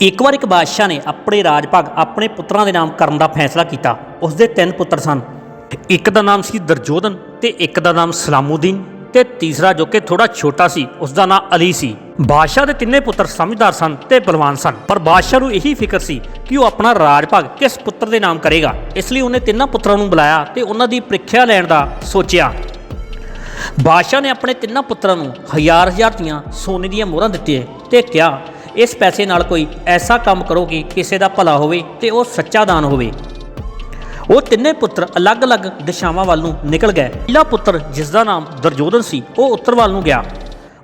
ਇੱਕ ਵਾਰ ਇੱਕ ਬਾਦਸ਼ਾਹ ਨੇ ਆਪਣੇ ਰਾਜ ਭਾਗ ਆਪਣੇ ਪੁੱਤਰਾਂ ਦੇ ਨਾਮ ਕਰਨ ਦਾ ਫੈਸਲਾ ਕੀਤਾ। ਉਸ ਦੇ ਤਿੰਨ ਪੁੱਤਰ ਸਨ। ਇੱਕ ਦਾ ਨਾਮ ਸੀ ਦਰਜੋਧਨ ਤੇ ਇੱਕ ਦਾ ਨਾਮ ਸਲਾਮੂਦੀਨ ਤੇ ਤੀਸਰਾ ਜੋ ਕਿ ਥੋੜਾ ਛੋਟਾ ਸੀ ਉਸ ਦਾ ਨਾਮ ਅਲੀ ਸੀ। ਬਾਦਸ਼ਾਹ ਦੇ ਤਿੰਨੇ ਪੁੱਤਰ ਸਮਝਦਾਰ ਸਨ ਤੇ ਬਲਵਾਨ ਸਨ। ਪਰ ਬਾਦਸ਼ਾਹ ਨੂੰ ਇਹੀ ਫਿਕਰ ਸੀ ਕਿ ਉਹ ਆਪਣਾ ਰਾਜ ਭਾਗ ਕਿਸ ਪੁੱਤਰ ਦੇ ਨਾਮ ਕਰੇਗਾ। ਇਸ ਲਈ ਉਹਨੇ ਤਿੰਨਾਂ ਪੁੱਤਰਾਂ ਨੂੰ ਬੁਲਾਇਆ ਤੇ ਉਹਨਾਂ ਦੀ ਪ੍ਰੀਖਿਆ ਲੈਣ ਦਾ ਸੋਚਿਆ। ਬਾਦਸ਼ਾਹ ਨੇ ਆਪਣੇ ਤਿੰਨਾਂ ਪੁੱਤਰਾਂ ਨੂੰ ਹਜ਼ਾਰ ਹਜ਼ਾਰ ਦੀਆਂ ਸੋਨੇ ਦੀਆਂ ਮੋਹਰਾਂ ਦਿੱਤੀਆਂ ਤੇ ਕਿਹਾ ਇਸ ਪੈਸੇ ਨਾਲ ਕੋਈ ਐਸਾ ਕੰਮ ਕਰੋ ਕਿ ਕਿਸੇ ਦਾ ਭਲਾ ਹੋਵੇ ਤੇ ਉਹ ਸੱਚਾ ਦਾਨ ਹੋਵੇ। ਉਹ ਤਿੰਨੇ ਪੁੱਤਰ ਅਲੱਗ-ਅਲੱਗ ਦਿਸ਼ਾਵਾਂ ਵੱਲ ਨੂੰ ਨਿਕਲ ਗਏ। ਪਹਿਲਾ ਪੁੱਤਰ ਜਿਸ ਦਾ ਨਾਮ ਦਰਜੋਧਨ ਸੀ, ਉਹ ਉੱਤਰ ਵੱਲ ਨੂੰ ਗਿਆ।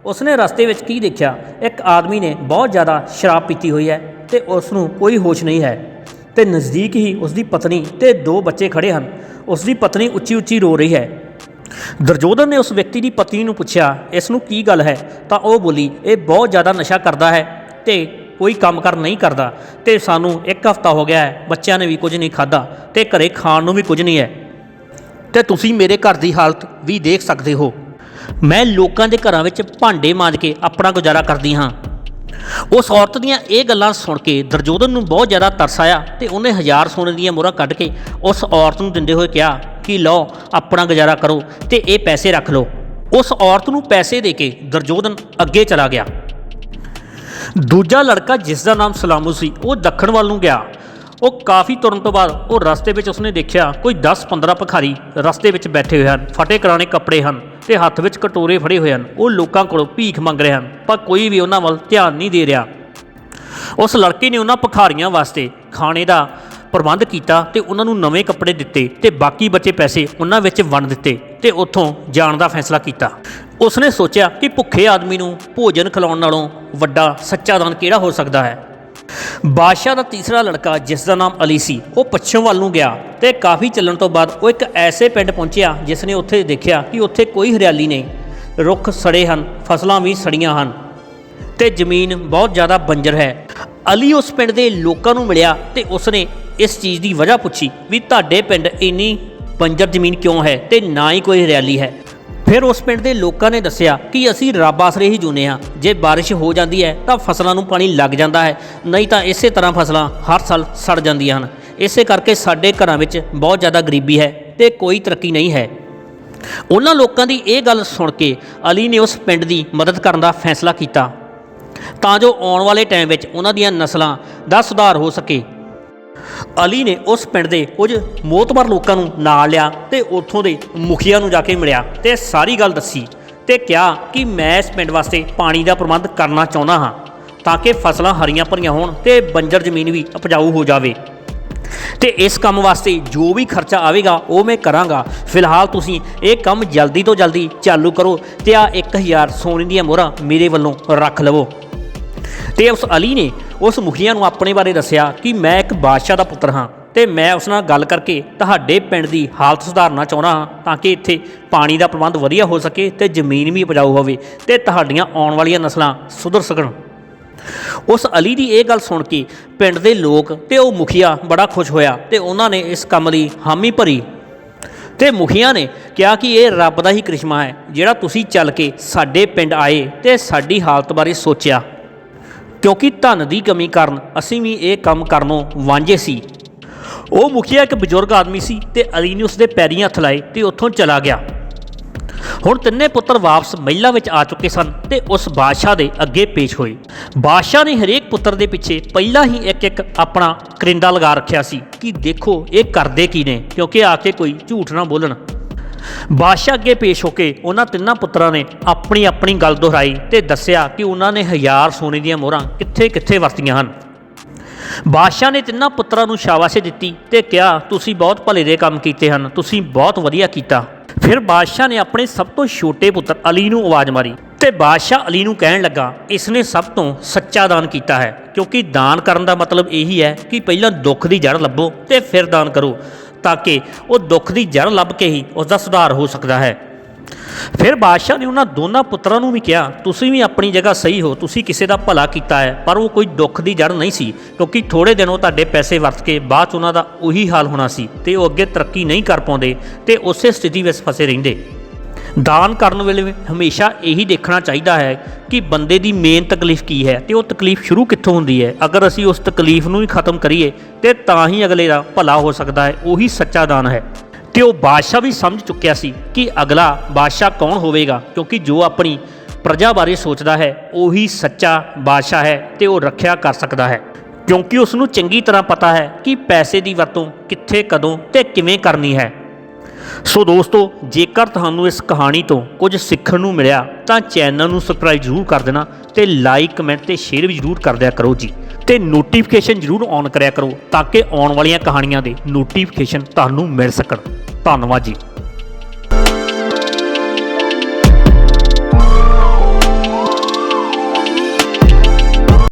ਉਸਨੇ ਰਸਤੇ ਵਿੱਚ ਕੀ ਦੇਖਿਆ? ਇੱਕ ਆਦਮੀ ਨੇ ਬਹੁਤ ਜ਼ਿਆਦਾ ਸ਼ਰਾਬ ਪੀਤੀ ਹੋਈ ਹੈ ਤੇ ਉਸ ਨੂੰ ਕੋਈ ਹੋਸ਼ ਨਹੀਂ ਹੈ। ਤੇ ਨਜ਼ਦੀਕ ਹੀ ਉਸ ਦੀ ਪਤਨੀ ਤੇ ਦੋ ਬੱਚੇ ਖੜੇ ਹਨ। ਉਸ ਦੀ ਪਤਨੀ ਉੱਚੀ-ਉੱਚੀ ਰੋ ਰਹੀ ਹੈ। ਦਰਜੋਧਨ ਨੇ ਉਸ ਵਿਅਕਤੀ ਦੀ ਪਤਨੀ ਨੂੰ ਪੁੱਛਿਆ, ਇਸ ਨੂੰ ਕੀ ਗੱਲ ਹੈ? ਤਾਂ ਉਹ ਬੋਲੀ, ਇਹ ਬਹੁਤ ਜ਼ਿਆਦਾ ਨਸ਼ਾ ਕਰਦਾ ਹੈ। ਤੇ ਕੋਈ ਕੰਮ ਕਰ ਨਹੀਂ ਕਰਦਾ। ਤੇ ਸਾਨੂੰ ਇੱਕ ਹਫ਼ਤਾ ਹੋ ਗਿਆ ਹੈ, ਬੱਚਿਆਂ ਨੇ ਵੀ ਕੁਝ ਨਹੀਂ ਖਾਦਾ ਤੇ ਘਰੇ ਖਾਣ ਨੂੰ ਵੀ ਕੁਝ ਨਹੀਂ ਹੈ। ਤੇ ਤੁਸੀਂ ਮੇਰੇ ਘਰ ਦੀ ਹਾਲਤ ਵੀ ਦੇਖ ਸਕਦੇ ਹੋ। ਮੈਂ ਲੋਕਾਂ ਦੇ ਘਰਾਂ ਵਿੱਚ ਭਾਂਡੇ ਮਾਂਜ ਕੇ ਆਪਣਾ ਗੁਜ਼ਾਰਾ ਕਰਦੀ ਹਾਂ। ਉਸ ਔਰਤ ਦੀਆਂ ਇਹ ਗੱਲਾਂ ਸੁਣ ਕੇ ਦਰਜੋਧਨ ਨੂੰ ਬਹੁਤ ਜ਼ਿਆਦਾ ਤਰਸ ਆਇਆ ਤੇ ਉਹਨੇ ਹਜ਼ਾਰ ਸੋਨੇ ਦੀਆਂ ਮੋਹਰਾਂ ਕੱਢ ਕੇ ਉਸ ਔਰਤ ਨੂੰ ਦਿੰਦੇ ਹੋਏ ਕਿਹਾ ਕਿ ਲਓ, ਆਪਣਾ ਗੁਜ਼ਾਰਾ ਕਰੋ ਤੇ ਇਹ ਪੈਸੇ ਰੱਖ ਲਓ। ਉਸ ਔਰਤ ਨੂੰ ਪੈਸੇ ਦੇ ਕੇ ਦਰਜੋਧਨ ਅੱਗੇ ਚਲਾ ਗਿਆ। ਦੂਜਾ ਲੜਕਾ ਜਿਸ ਦਾ ਨਾਮ ਸਲਾਮੂ ਸੀ, ਉਹ ਦੱਖਣ ਵੱਲ ਨੂੰ ਗਿਆ। ਉਹ ਕਾਫੀ ਤੁਰਨ ਤੋਂ ਬਾਅਦ ਉਹ ਰਸਤੇ ਵਿੱਚ ਉਸਨੇ ਦੇਖਿਆ ਕੋਈ 10-15 ਭਿਖਾਰੀ ਰਸਤੇ ਵਿੱਚ ਬੈਠੇ ਹੋਏ ਹਨ, ਫਟੇ ਕਰਾਣੇ ਕੱਪੜੇ ਹਨ ਤੇ ਹੱਥ ਵਿੱਚ ਕਟੋਰੇ ਫੜੇ ਹੋਏ ਹਨ। ਉਹ ਲੋਕਾਂ ਕੋਲੋਂ ਭੀਖ ਮੰਗ ਰਹੇ ਹਨ, ਪਰ ਕੋਈ ਵੀ ਉਹਨਾਂ ਵੱਲ ਧਿਆਨ ਨਹੀਂ ਦੇ ਰਿਹਾ। ਉਸ ਲੜਕੇ ਨੇ ਉਹਨਾਂ ਭਿਖਾਰੀਆਂ ਵਾਸਤੇ ਖਾਣੇ ਦਾ ਪ੍ਰਬੰਧ ਕੀਤਾ ਤੇ ਉਹਨਾਂ ਨੂੰ ਨਵੇਂ ਕੱਪੜੇ ਦਿੱਤੇ ਤੇ ਬਾਕੀ ਬਚੇ ਪੈਸੇ ਉਹਨਾਂ ਵਿੱਚ ਵੰਡ ਦਿੱਤੇ ਤੇ ਉੱਥੋਂ ਜਾਣ ਦਾ ਫੈਸਲਾ ਕੀਤਾ। ਉਸਨੇ ਸੋਚਿਆ ਕਿ ਭੁੱਖੇ ਆਦਮੀ ਨੂੰ ਭੋਜਨ ਖਿਲਾਉਣ ਨਾਲੋਂ ਵੱਡਾ ਸੱਚਾ ਦਾਨ ਕਿਹੜਾ ਹੋ ਸਕਦਾ ਹੈ। ਬਾਦਸ਼ਾਹ ਦਾ ਤੀਸਰਾ ਲੜਕਾ, ਜਿਸ ਦਾ ਨਾਮ ਅਲੀ ਸੀ, ਉਹ ਪੱਛਮ ਵੱਲ ਨੂੰ ਗਿਆ ਤੇ ਕਾਫੀ ਚੱਲਣ ਤੋਂ ਬਾਅਦ ਉਹ ਇੱਕ ਐਸੇ ਪਿੰਡ ਪਹੁੰਚਿਆ ਜਿਸ ਨੇ ਉੱਥੇ ਦੇਖਿਆ ਕਿ ਉੱਥੇ ਕੋਈ ਹਰਿਆਲੀ ਨਹੀਂ। ਰੁੱਖ ਸੜੇ ਹਨ, ਫਸਲਾਂ ਵੀ ਸੜੀਆਂ ਹਨ ਤੇ ਜ਼ਮੀਨ ਬਹੁਤ ਜ਼ਿਆਦਾ ਬੰਜਰ ਹੈ। ਅਲੀ ਉਸ ਪਿੰਡ ਦੇ ਲੋਕਾਂ ਨੂੰ ਮਿਲਿਆ ਤੇ ਉਸਨੇ ਇਸ ਚੀਜ਼ ਦੀ ਵਜ੍ਹਾ ਪੁੱਛੀ ਵੀ ਤੁਹਾਡੇ ਪਿੰਡ ਇੰਨੀ ਬੰਜਰ ਜ਼ਮੀਨ ਕਿਉਂ ਹੈ ਤੇ ਨਾ ਹੀ ਕੋਈ ਹਰਿਆਲੀ ਹੈ। ਫਿਰ ਉਸ ਪਿੰਡ ਦੇ ਲੋਕਾਂ ਨੇ ਦੱਸਿਆ ਕਿ ਅਸੀਂ ਰੱਬ ਆਸਰੇ ਹੀ ਜੂਨੇ ਹਾਂ। ਜੇ ਬਾਰਿਸ਼ ਹੋ ਜਾਂਦੀ ਹੈ ਤਾਂ ਫਸਲਾਂ ਨੂੰ ਪਾਣੀ ਲੱਗ ਜਾਂਦਾ ਹੈ, ਨਹੀਂ ਤਾਂ ਇਸੇ ਤਰ੍ਹਾਂ ਫਸਲਾਂ ਹਰ ਸਾਲ ਸੜ ਜਾਂਦੀਆਂ ਹਨ। ਇਸੇ ਕਰਕੇ ਸਾਡੇ ਘਰਾਂ ਵਿੱਚ ਬਹੁਤ ਜ਼ਿਆਦਾ ਗਰੀਬੀ ਹੈ ਤੇ ਕੋਈ ਤਰੱਕੀ ਨਹੀਂ ਹੈ। ਉਹਨਾਂ ਲੋਕਾਂ ਦੀ ਇਹ ਗੱਲ ਸੁਣ ਕੇ ਅਲੀ ਨੇ ਉਸ ਪਿੰਡ ਦੀ ਮਦਦ ਕਰਨ ਦਾ ਫੈਸਲਾ ਕੀਤਾ। ਤਾਂ ਜੋ ਆਉਣ ਵਾਲੇ ਟਾਈਮ ਵਿੱਚ ਉਹਨਾਂ ਦੀਆਂ ਨਸਲਾਂ ਦਾ ਸੁਧਾਰ ਹੋ ਸਕੇ। ਅਲੀ ਨੇ ਉਸ ਪਿੰਡ ਦੇ ਕੁਝ ਮੋਤਬਰ ਲੋਕਾਂ ਨੂੰ ਨਾਲ ਲਿਆ ਤੇ ਉੱਥੋਂ ਦੇ ਮੁਖੀਆ ਨੂੰ ਜਾ ਕੇ ਮਿਲਿਆ ਤੇ ਸਾਰੀ ਗੱਲ ਦੱਸੀ ਤੇ ਕਿਹਾ ਕਿ ਮੈਂ ਇਸ ਪਿੰਡ ਵਾਸਤੇ ਪਾਣੀ ਦਾ ਪ੍ਰਬੰਧ ਕਰਨਾ ਚਾਹੁੰਦਾ ਹਾਂ ਤਾਂ ਕਿ ਫਸਲਾਂ ਹਰੀਆਂ ਭਰੀਆਂ ਹੋਣ ਤੇ ਬੰਜਰ ਜ਼ਮੀਨ ਵੀ ਉਪਜਾਊ ਹੋ ਜਾਵੇ। ਤੇ ਇਸ ਕੰਮ ਵਾਸਤੇ ਜੋ ਵੀ ਖਰਚਾ ਆਵੇਗਾ ਉਹ ਮੈਂ ਕਰਾਂਗਾ। ਫਿਲਹਾਲ ਤੁਸੀਂ ਇਹ ਕੰਮ ਜਲਦੀ ਤੋਂ ਜਲਦੀ ਚਾਲੂ ਕਰੋ ਤੇ ਆ 1000 ਸੋਨੇ ਦੀਆਂ ਮੋਹਰਾਂ ਮੇਰੇ ਵੱਲੋਂ ਰੱਖ ਲਵੋ। ਤੇ ਉਸ ਅਲੀ ਨੇ ਉਸ ਮੁਖੀਆ ਨੂੰ ਆਪਣੇ ਬਾਰੇ ਦੱਸਿਆ ਕਿ ਮੈਂ ਬਾਦਸ਼ਾਹ ਦਾ ਪੁੱਤਰ ਹਾਂ ਤੇ ਮੈਂ ਉਸ ਨਾਲ ਗੱਲ ਕਰਕੇ ਤੁਹਾਡੇ ਪਿੰਡ ਦੀ ਹਾਲਤ ਸੁਧਾਰਨਾ ਚਾਹੁੰਦਾ ਹਾਂ ਤਾਂ ਕਿ ਇੱਥੇ ਪਾਣੀ ਦਾ ਪ੍ਰਬੰਧ ਵਧੀਆ ਹੋ ਸਕੇ ਤੇ ਜ਼ਮੀਨ ਵੀ ਉਪਜਾਊ ਹੋਵੇ ਤੇ ਤੁਹਾਡੀਆਂ ਆਉਣ ਵਾਲੀਆਂ ਨਸਲਾਂ ਸੁਧਰ ਸਕਣ। ਉਸ ਅਲੀ ਦੀ ਇਹ ਗੱਲ ਸੁਣ ਕੇ ਪਿੰਡ ਦੇ ਲੋਕ ਤੇ ਉਹ ਮੁਖੀਆ ਬੜਾ ਖੁਸ਼ ਹੋਇਆ ਤੇ ਉਹਨਾਂ ਨੇ ਇਸ ਕੰਮ ਲਈ ਹਾਮੀ ਭਰੀ। ਤੇ ਮੁਖੀਆ ਨੇ ਕਿਹਾ ਕਿ ਇਹ ਰੱਬ ਦਾ ਹੀ ਕ੍ਰਿਸ਼ਮਾ ਹੈ ਜਿਹੜਾ ਤੁਸੀਂ ਚੱਲ ਕੇ ਸਾਡੇ ਪਿੰਡ ਆਏ ਤੇ ਸਾਡੀ ਹਾਲਤ ਬਾਰੇ ਸੋਚਿਆ। ਕਿਉਂਕਿ ਧਨ ਦੀ ਕਮੀ ਕਾਰਨ ਅਸੀਂ ਵੀ ਇਹ ਕੰਮ ਕਰਨੋਂ ਵਾਂਝੇ ਸੀ। ਉਹ ਮੁਖੀਆ ਇੱਕ ਬਜ਼ੁਰਗ ਆਦਮੀ ਸੀ ਤੇ ਅਲੀ ਨੇ ਉਸ ਦੇ ਪੈਰੀਂ ਹੱਥ ਲਾਏ ਤੇ ਉੱਥੋਂ ਚਲਾ ਗਿਆ। ਹੁਣ ਤਿੰਨੇ ਪੁੱਤਰ ਵਾਪਸ ਮਹਿਲਾ ਵਿੱਚ ਆ ਚੁੱਕੇ ਸਨ ਤੇ ਉਸ ਬਾਦਸ਼ਾਹ ਦੇ ਅੱਗੇ ਪੇਸ਼ ਹੋਏ। ਬਾਦਸ਼ਾਹ ਨੇ ਹਰੇਕ ਪੁੱਤਰ ਦੇ ਪਿੱਛੇ ਪਹਿਲਾਂ ਹੀ ਇੱਕ ਇੱਕ ਆਪਣਾ ਕਰਿੰਦਾ ਲਗਾ ਰੱਖਿਆ ਸੀ ਕਿ ਦੇਖੋ ਇਹ ਕਰਦੇ ਕੀ ਨੇ, ਕਿਉਂਕਿ ਆ ਕੇ ਕੋਈ ਝੂਠ ਨਾ ਬੋਲਣ। ਬਾਦਸ਼ਾਹ ਅੱਗੇ ਪੇਸ਼ ਹੋ ਕੇ ਉਹਨਾਂ ਤਿੰਨਾਂ ਪੁੱਤਰਾਂ ਨੇ ਆਪਣੀ ਆਪਣੀ ਗੱਲ ਦੁਹਰਾਈ ਤੇ ਦੱਸਿਆ ਕਿ ਉਹਨਾਂ ਨੇ ਹਜ਼ਾਰ ਸੋਨੇ ਦੀਆਂ ਮੋਹਰਾਂ ਕਿੱਥੇ-ਕਿੱਥੇ ਵਰਤੀਆਂ ਹਨ। ਬਾਦਸ਼ਾਹ ਨੇ ਤਿੰਨਾਂ ਪੁੱਤਰਾਂ ਨੂੰ ਸ਼ਾਬਾਸ਼ੀ ਦਿੱਤੀ ਤੇ ਕਿਹਾ, ਤੁਸੀਂ ਬਹੁਤ ਭਲੇ ਦੇ ਕੰਮ ਕੀਤੇ ਹਨ, ਤੁਸੀਂ ਬਹੁਤ ਵਧੀਆ ਕੀਤਾ। ਫਿਰ ਬਾਦਸ਼ਾਹ ਨੇ ਆਪਣੇ ਸਭ ਤੋਂ ਛੋਟੇ ਪੁੱਤਰ ਅਲੀ ਨੂੰ ਆਵਾਜ਼ ਮਾਰੀ ਤੇ ਬਾਦਸ਼ਾਹ ਅਲੀ ਨੂੰ ਕਹਿਣ ਲੱਗਾ ਇਸ ਨੇ ਸਭ ਤੋਂ ਸੱਚਾ ਦਾਨ ਕੀਤਾ ਹੈ, ਕਿਉਂਕਿ ਦਾਨ ਕਰਨ ਦਾ ਮਤਲਬ ਇਹੀ ਹੈ ਕਿ ਪਹਿਲਾਂ ਦੁੱਖ ਦੀ ਜੜ ਲੱਭੋ ਤੇ ਫਿਰ ਦਾਨ ਕਰੋ। ਤਾਂ ਕਿ ਉਹ ਦੁੱਖ ਦੀ ਜੜ ਲੱਭ ਕੇ ਹੀ ਉਸ ਦਾ ਸੁਧਾਰ ਹੋ ਸਕਦਾ ਹੈ। ਫਿਰ ਬਾਦਸ਼ਾਹ ਨੇ ਉਹਨਾਂ ਦੋਨਾਂ ਪੁੱਤਰਾਂ ਨੂੰ ਵੀ ਕਿਹਾ, ਤੁਸੀਂ ਵੀ ਆਪਣੀ ਜਗ੍ਹਾ ਸਹੀ ਹੋ, ਤੁਸੀਂ ਕਿਸੇ ਦਾ ਭਲਾ ਕੀਤਾ ਹੈ, ਪਰ ਉਹ ਕੋਈ ਦੁੱਖ ਦੀ ਜੜ ਨਹੀਂ ਸੀ, ਕਿਉਂਕਿ ਥੋੜੇ ਦਿਨ ਉਹ ਤੁਹਾਡੇ ਪੈਸੇ ਵਰਤ ਕੇ ਬਾਅਦ 'ਚ ਉਹਨਾਂ ਦਾ ਉਹੀ ਹਾਲ ਹੋਣਾ ਸੀ ਤੇ ਉਹ ਅੱਗੇ ਤਰੱਕੀ ਨਹੀਂ ਕਰ ਪਾਉਂਦੇ ਤੇ ਉਸੇ ਸਥਿਤੀ ਵਿੱਚ ਫਸੇ ਰਹਿੰਦੇ। ਦਾਨ ਕਰਨ ਵੇਲੇ ਹਮੇਸ਼ਾ ਇਹੀ ਦੇਖਣਾ ਚਾਹੀਦਾ ਹੈ ਕਿ ਬੰਦੇ ਦੀ ਮੇਨ ਤਕਲੀਫ ਕੀ ਹੈ ਤੇ ਉਹ ਤਕਲੀਫ ਸ਼ੁਰੂ ਕਿੱਥੋਂ ਹੁੰਦੀ ਹੈ? ਅਗਰ ਅਸੀਂ ਉਸ ਤਕਲੀਫ ਨੂੰ ਹੀ ਖਤਮ ਕਰੀਏ, ਤੇ ਤਾਂ ਹੀ ਅਗਲੇ ਦਾ ਭਲਾ ਹੋ ਸਕਦਾ ਹੈ। ਉਹੀ ਸੱਚਾ ਦਾਨ ਹੈ। ਤੇ ਉਹ ਬਾਦਸ਼ਾਹ ਵੀ ਸਮਝ ਚੁੱਕਿਆ ਸੀ ਕਿ ਅਗਲਾ ਬਾਦਸ਼ਾਹ ਕੌਣ ਹੋਵੇਗਾ, ਕਿਉਂਕਿ ਜੋ ਆਪਣੀ ਪ੍ਰਜਾ ਬਾਰੇ ਸੋਚਦਾ ਹੈ, ਉਹੀ ਸੱਚਾ ਬਾਦਸ਼ਾਹ ਹੈ ਤੇ ਉਹ ਰੱਖਿਆ ਕਰ ਸਕਦਾ ਹੈ। ਕਿਉਂਕਿ ਉਸ ਨੂੰ ਚੰਗੀ ਤਰ੍ਹਾਂ ਪਤਾ ਹੈ ਕਿ ਪੈਸੇ ਦੀ ਵਰਤੋਂ ਕਿੱਥੇ, ਕਦੋਂ ਤੇ ਕਿਵੇਂ ਕਰਨੀ ਹੈ। ਸੋ ਦੋਸਤੋ, ਜੇਕਰ ਤੁਹਾਨੂੰ ਇਸ ਕਹਾਣੀ ਤੋਂ ਕੁਝ ਸਿੱਖਣ ਨੂੰ ਮਿਲਿਆ, ਤਾਂ ਚੈਨਲ ਨੂੰ ਸਬਸਕ੍ਰਾਈਬ ਜ਼ਰੂਰ ਕਰ ਦੇਣਾ ਤੇ ਲਾਈਕ ਕਮੈਂਟ ਤੇ ਸ਼ੇਅਰ ਵੀ ਜ਼ਰੂਰ ਕਰ ਦਿਆ ਕਰੋ ਜੀ। ਤੇ ਨੋਟੀਫਿਕੇਸ਼ਨ ਜ਼ਰੂਰ ਔਨ ਕਰਿਆ ਕਰੋ, ਤਾਂ ਕਿ ਆਉਣ ਵਾਲੀਆਂ ਕਹਾਣੀਆਂ ਦੇ ਨੋਟੀਫਿਕੇਸ਼ਨ ਤੁਹਾਨੂੰ ਮਿਲ ਸਕਣ। ਧੰਨਵਾਦ ਜੀ।